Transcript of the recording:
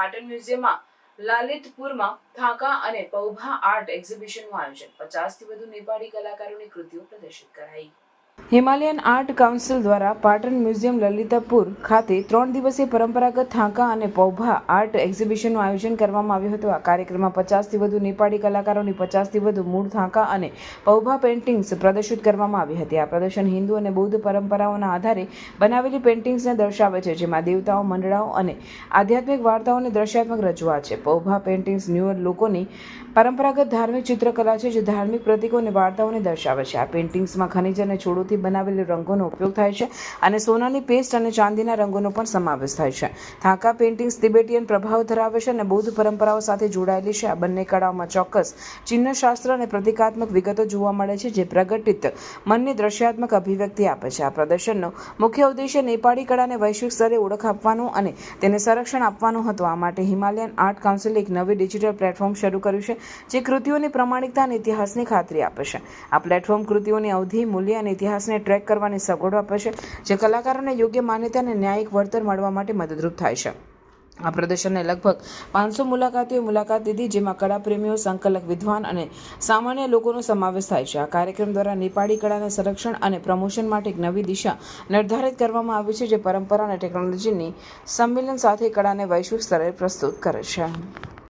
પાટણ મ્યુઝિયમમાં, લાલિતપુરમાં થાકા અને પૌભા આર્ટ એક્ઝિબિશનનું આયોજન. પચાસથી વધુ નેપાળી કલાકારોની કૃતિઓ પ્રદર્શિત કરાઈ. હિમાલયન આર્ટ કાઉન્સિલ દ્વારા પાટણ મ્યુઝિયમ લલિતાપુર ખાતે ત્રણ દિવસીય પરંપરાગત થાંકા અને પૌભા આર્ટ એક્ઝિબિશનનું આયોજન કરવામાં આવ્યું હતું. આ કાર્યક્રમમાં પચાસથી વધુ નેપાળી કલાકારોની પચાસથી વધુ મૂળ થાંકા અને પૌભા પેઇન્ટિંગ્સ પ્રદર્શિત કરવામાં આવી હતી. આ પ્રદર્શન હિન્દુ અને બૌદ્ધ પરંપરાઓના આધારે બનાવેલી પેઇન્ટિંગ્સને દર્શાવે છે, જેમાં દેવતાઓ, મંડળાઓ અને આધ્યાત્મિક વાર્તાઓની દ્રશ્યાત્મક રજૂઆત છે. પૌભા પેઇન્ટિંગ્સ ન્યૂ લોકોની પરંપરાગત ધાર્મિક ચિત્રકલા છે, જે ધાર્મિક પ્રતીકો અને વાર્તાઓને દર્શાવે છે. આ પેઇન્ટિંગ્સમાં ખનિજ અને છોડોથી બનાવેલી રંગોનો ઉપયોગ થાય છે અને સોનાની પેસ્ટ અને ચાંદીના રંગોનો પણ સમાવેશ થાય છે. થાકા પેઇન્ટિંગ્સ તિબેટીયન પ્રભાવ ધરાવે છે અને બૌદ્ધ પરંપરાઓ સાથે જોડાયેલી છે. આ બંને કળાઓમાં ચોક્કસ ચિહ્નશાસ્ત્ર અને પ્રતિકાત્મક વિગતો જોવા મળે છે, જે પ્રગટિત મનની દ્રશ્યાત્મક અભિવ્યક્તિ આપે છે. આ પ્રદર્શનનો મુખ્ય ઉદ્દેશ્ય નેપાળી કળાને વૈશ્વિક સ્તરે ઓળખ આપવાનું અને તેને સંરક્ષણ આપવાનું હતું. આ માટે હિમાલયન આર્ટ કાઉન્સિલે એક નવી ડિજિટલ પ્લેટફોર્મ શરૂ કર્યું છે, જે કૃતિઓની પ્રમાણિકતા અને ઇતિહાસની ખાતરી આપે છે. આ પ્લેટફોર્મ કૃતિઓની અવધિ, મૂલ્ય અને ઇતિહાસને ટ્રેક કરવાની સગવડ આપે છે, જે કલાકારોને યોગ્ય માન્યતા અને ન્યાયિક વળતર મળવા માટે મદદરૂપ થાય છે. આ પ્રદર્શનને લગભગ પાંચસો મુલાકાતીઓ મુલાકાત લીધી જેમાં કળાપ્રેમીઓ સંકલક વિદ્વાન અને સામાન્ય લોકોનો સમાવેશ થાય છે. આ કાર્યક્રમ દ્વારા નેપાળી કળાના સંરક્ષણ અને પ્રમોશન માટે એક નવી દિશા નિર્ધારિત કરવામાં આવી છે, જે પરંપરા અને ટેકનોલોજીની સંમેલન સાથે કળાને વૈશ્વિક સ્તરે પ્રસ્તુત કરે છે.